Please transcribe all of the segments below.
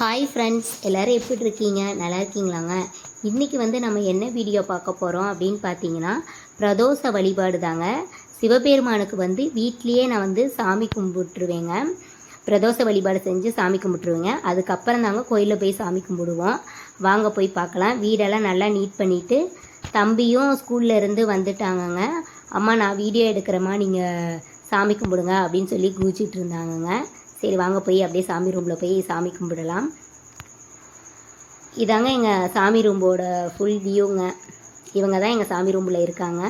Hi friends எல்லோரும் எப்படி இருக்கீங்க? நல்லா இருக்கீங்களாங்க? இன்றைக்கி வந்து நம்ம என்ன வீடியோ பார்க்க போகிறோம் அப்படின்னு பார்த்தீங்கன்னா பிரதோஷ வழிபாடு தாங்க சிவபெருமானுக்கு வந்து வீட்லேயே நான் வந்து சாமி கும்பிட்டுருவேங்க. பிரதோஷ வழிபாடு செஞ்சு சாமி கும்பிட்டுருவேங்க. அதுக்கப்புறம் தாங்க கோயிலில் போய் சாமி கும்பிடுவோம். வாங்க போய் பார்க்கலாம். வீடெல்லாம் நல்லா நீட் பண்ணிவிட்டு தம்பியும் ஸ்கூலில் இருந்து வந்துட்டாங்கங்க. அம்மா நான் வீடியோ எடுக்கிறேம்மா நீங்கள் சாமி கும்பிடுங்க அப்படின்னு சொல்லி குதிச்சிட்டு இருந்தாங்கங்க. சரி வாங்க போய் அப்படியே சாமி ரூமில் போய் சாமி கும்பிடலாம். இதாங்க எங்கள் சாமி ரூம்போட ஃபுல் வியூங்க இவங்க தான் எங்கள் சாமி ரூமில் இருக்காங்க.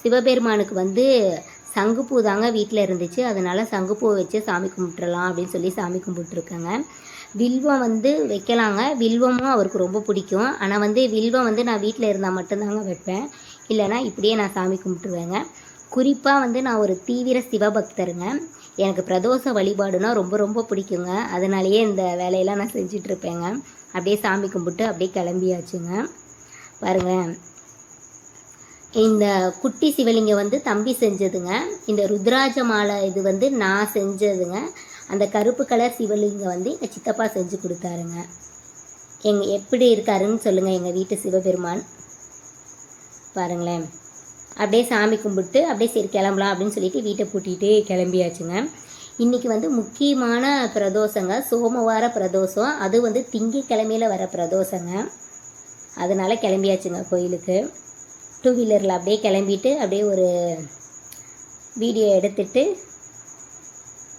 சிவபெருமானுக்கு வந்து சங்குப்பூ தாங்க வீட்டில் இருந்துச்சு. அதனால் சங்குப்பூ வச்சு சாமி கும்பிட்டுறலாம் அப்படின்னு சொல்லி சாமி கும்பிட்டுருக்கேங்க. வில்வம் வந்து வைக்கலாங்க. வில்வமும் அவருக்கு ரொம்ப பிடிக்கும். ஆனால் வந்து வில்வம் வந்து நான் வீட்டில் இருந்தால் மட்டும்தாங்க வைப்பேன். இல்லைன்னா இப்படியே நான் சாமி கும்பிட்டுருவேங்க. குறிப்பாக வந்து நான் ஒரு தீவிர சிவபக்தருங்க. எனக்கு பிரதோஷ வழிபாடுனா ரொம்ப ரொம்ப பிடிக்குங்க. அதனாலேயே இந்த வேலையெல்லாம் நான் செஞ்சிட்ருப்பேங்க. அப்படியே சாமி கும்பிட்டு அப்படியே கிளம்பியாச்சுங்க. பாருங்க. இந்த குட்டி சிவலிங்கம் வந்து தம்பி செஞ்சதுங்க. இந்த ருத்ராஜ மாலை இது வந்து நான் செஞ்சதுங்க. அந்த கருப்பு கலர் சிவலிங்கம் வந்து எங்கள் சித்தப்பா செஞ்சு கொடுத்தாருங்க. எங்கள் எப்படி இருக்காருன்னு சொல்லுங்கள் எங்கள் வீட்டு சிவபெருமான். பாருங்களேன். அப்படியே சாமி கும்பிட்டு அப்படியே சரி கிளம்பலாம் அப்படின்னு சொல்லிட்டு வீட்டை பூட்டிகிட்டு கிளம்பியாச்சுங்க. இன்றைக்கி வந்து முக்கியமான பிரதோஷங்க. சோமவார பிரதோஷம். அது வந்து திங்கக்கிழமையில் வர பிரதோஷங்க. அதனால் கிளம்பியாச்சுங்க கோயிலுக்கு. டூ வீலரில் அப்படியே கிளம்பிட்டு அப்படியே ஒரு வீடியோ எடுத்துட்டு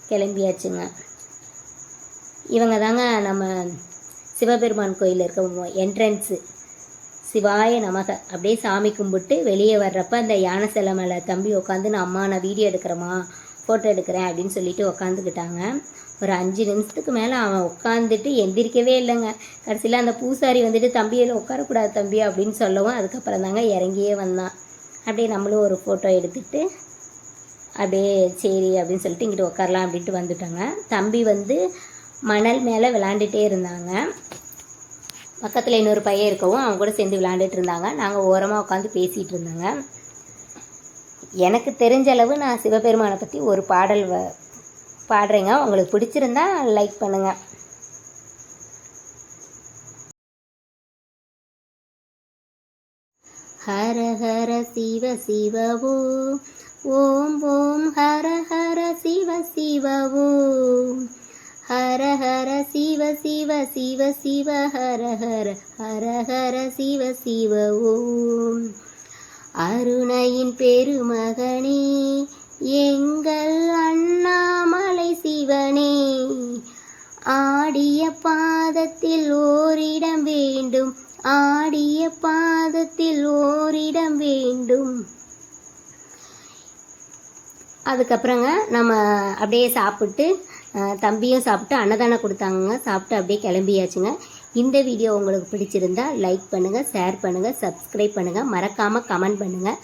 கிளம்பியாச்சுங்க. இவங்க தாங்க நம்ம சிவபெருமான் கோயில் இருக்க என்ட்ரன்ஸு சிவாய நமக. அப்படியே சாமி கும்பிட்டு வெளியே வர்றப்ப அந்த யானை சிலை மேலே தம்பி உட்காந்து நான் அம்மா நான் வீடியோ எடுக்கிறேம்மா ஃபோட்டோ எடுக்கிறேன் அப்படின்னு சொல்லிட்டு உக்காந்துக்கிட்டாங்க. ஒரு அஞ்சு நிமிஷத்துக்கு மேலே அவன் உட்காந்துட்டு எந்திரிக்கவே இல்லைங்க. கடைசியில் அந்த பூசாரி வந்துட்டு தம்பியில் உட்காரக்கூடாது தம்பி அப்படின்னு சொல்லவும் அதுக்கப்புறம் தாங்க இறங்கியே வந்தான். அப்படியே நம்மளும் ஒரு ஃபோட்டோ எடுத்துட்டு அப்படியே சரி அப்படின்னு சொல்லிட்டு இங்கிட்டு உட்காரலாம் அப்படின்ட்டு வந்துட்டாங்க. தம்பி வந்து மணல் மேலே விளாண்டுட்டே இருந்தாங்க. பக்கத்தில் இன்னொரு பையன் இருக்கவும் அவங்க கூட சேர்ந்து விளையாண்டுட்டு இருந்தாங்க. நாங்கள் ஓரமாக உட்காந்து பேசிகிட்டு இருந்தாங்க. எனக்கு தெரிஞ்ச அளவு நான் சிவபெருமானை பற்றி ஒரு பாடல் வ பாடுறேங்க. உங்களுக்கு பிடிச்சிருந்தா லைக் பண்ணுங்கள் ஹர ஹர சிவ சிவ ஓம் ஓம் ஓம் ஹர ஹர சிவ சிவ ஹர ஹர சிவ சிவ சிவ சிவ ஹர ஹர ஹர ஹர சிவ சிவ ஓம். அருணையின் பெருமகனே எங்கள் அண்ணாமலை சிவனே ஆடிய பாதத்தில் ஓரிடம் வேண்டும் ஆடிய பாதத்தில் ஓரிடம் வேண்டும். அதுக்கப்புறங்க நம்ம அப்படியே சாப்பிட்டு தம்பியும் சாப்பிட்டு அன்னதானம் கொடுத்தாங்க சாப்பிட்டு அப்படியே கிளம்பியாச்சுங்க. இந்த வீடியோ உங்களுக்கு பிடிச்சிருந்தா லைக் பண்ணுங்கள் ஷேர் பண்ணுங்கள் சப்ஸ்கிரைப் பண்ணுங்கள் மறக்காமல் கமெண்ட் பண்ணுங்கள்